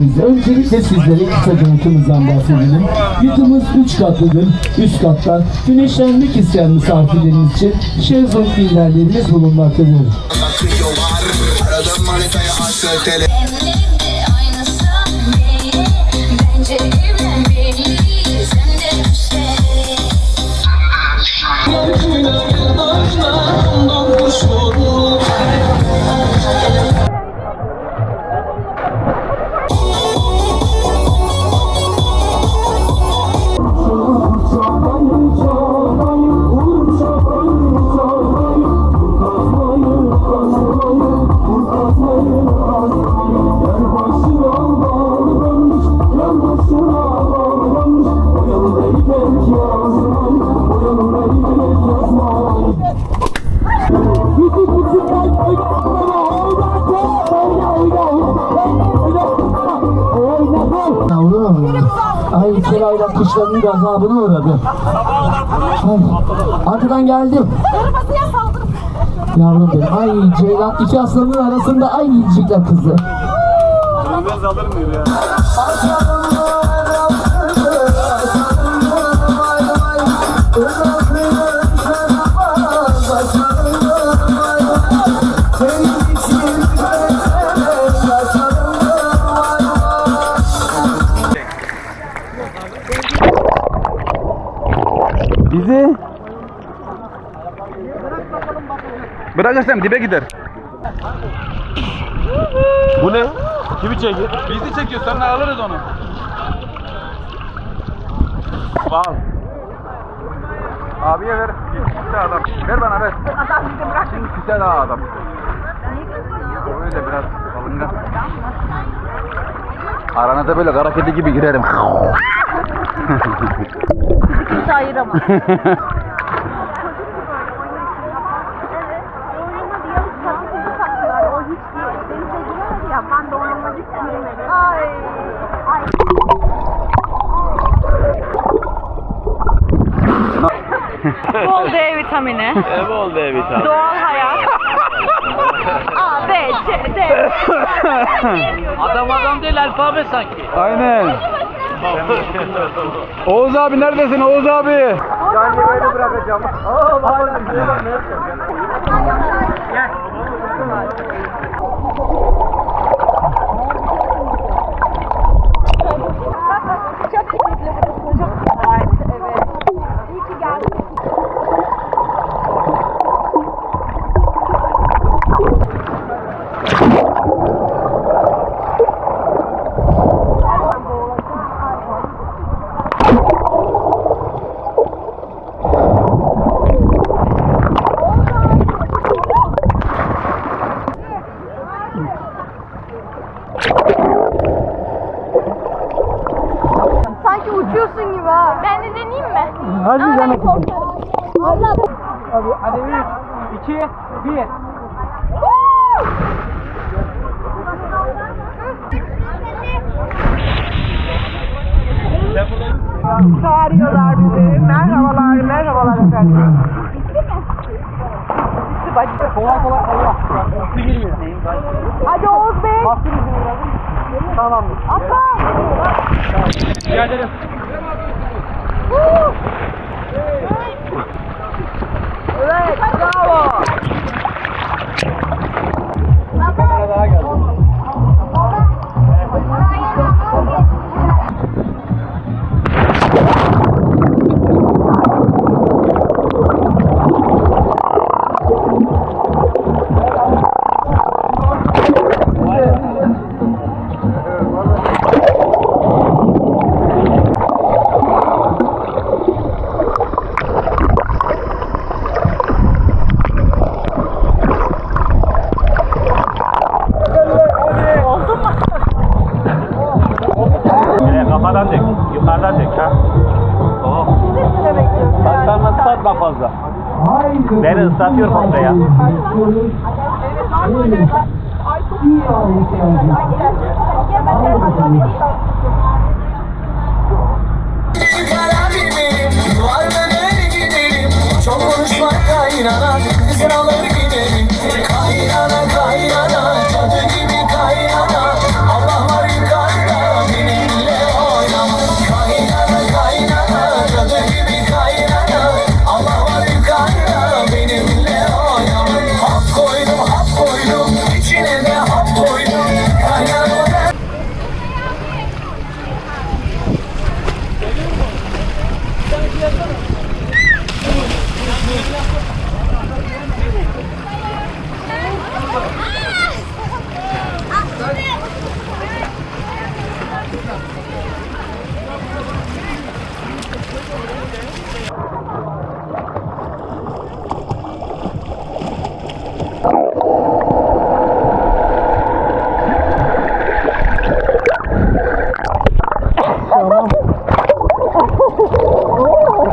Öncelikle sizlere kısaca yurtumuzdan bahsedelim. Yurtumuz 3 katlıdır. Üst katta güneşlenmek isteyen misafirlerimiz için şezlong minderlerimiz bulunmaktadır. Aradım manitaya açtı tele Evlendi aynısın değil Bence Kışlanın gazabına uğradı. Ay, arkadan geldim. Yavrum benim. Ay Ceylan iki aslanın arasında aynı yiyecekler kızı. Bizi Bırakırsam dibe gider. Bu ne? Kimi çekiyor? Bizi çekiyor. Sonra alırız onu. Al. Abiye ver. Küse adam. Ver bana ver. Adam bize bırak. Şimdi küse daha adam. Öyle biraz alıngan. Aranıza böyle kara kedi gibi girerim. Kimse ayıramaz. O hiç değil. Beni sevgilemedi ya. Ben de onunla hiç girmedim. Ay. Ay. Bol D vitamini. Bol D vitamini. Doğal hayat. A, B, C, D. Adam adam değil alfabe sanki. Aynen. Oğuz abi neredesin Oğuz abi? Çok Sanki uçuyorsun gibi ha. Ben de deneyeyim mi? Hadi Ama ben canım. korkarım. Allah. Hadi 3, 2, 1. Çağırıyorlar Bacı. Kolay kolay Allah. Su girmiyor. Hadi Oğuz Bey. Bastır izini biraz. Tamamdır. Atla. Rica ederim. Islatma fazla. Beni ıslatıyor komple ya. Çok konuşmak kaynana Kızın alır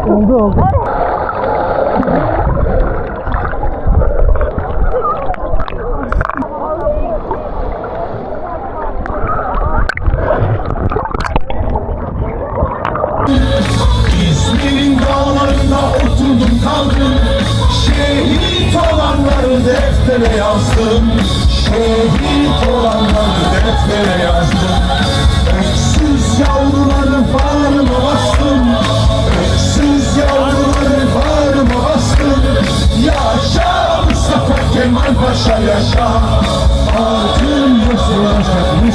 oldu. İzmir'in dağlarında oturdum kaldım Şehit olanları deftere yazdım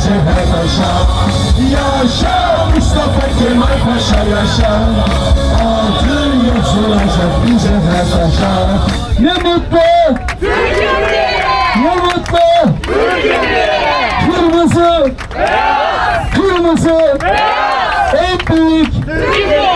şehre taşa Yaşa Mustafa Kemal Paşa yaşa. Altın yutulacak bize her taşa Ne mutlu! Türkiye'ye Ne mutlu! Türkiye'ye Kırmızı! Beyaz Kırmızı! Beyaz En büyük! Türkiye